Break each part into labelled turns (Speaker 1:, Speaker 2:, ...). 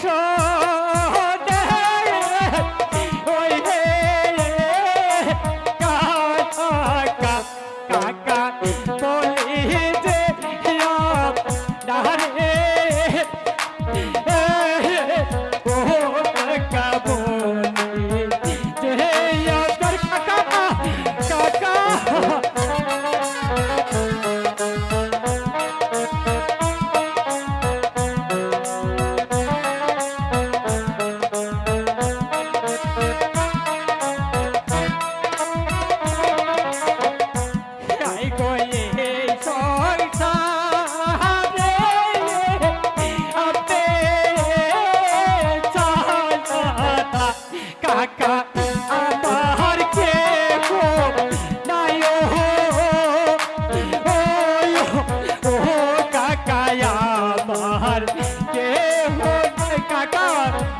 Speaker 1: শোনে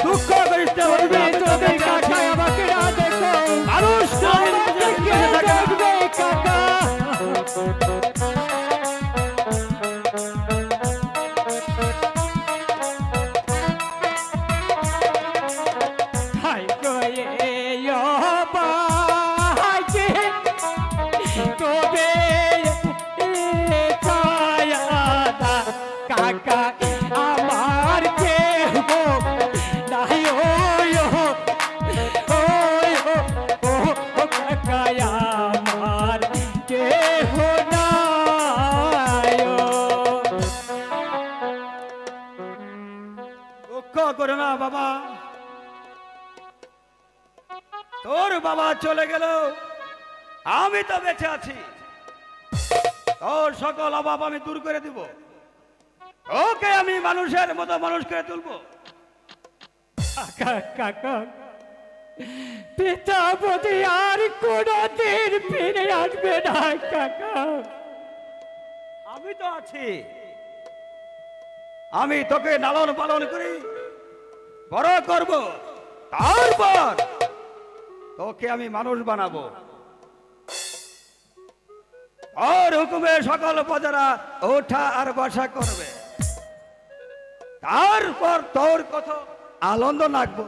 Speaker 1: দুঃখ করিতে হইবে যদি কাকা আমাকে না দেখো মানুষ দেখবে কাকা। হাই
Speaker 2: করো না বাবা। তোর বাবা চলে গেল। আমি তো বেঁচে আছি। তোর সকল অভাব আমি দূর করে দিব। ওকে আমি মানুষের মতো মানুষ করে তুলবো।
Speaker 1: কাকা পিতা আর কোনদিন ফিরে আসবে না কাকা।
Speaker 2: আমি তো আছি। আমি তোকে লালন পালন করি। বড় করব। তারপর তোকে আমি মানুষ বানাবো। আর হুকুমে সকল প্রজারা ওঠা আর বসা করবে। তারপর তোর কত আনন্দ লাগবো।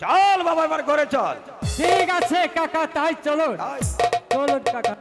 Speaker 2: চল বাবা এবার ঘরে চল।
Speaker 1: ঠিক আছে কাকা তাই চলো। চলুন কাকা।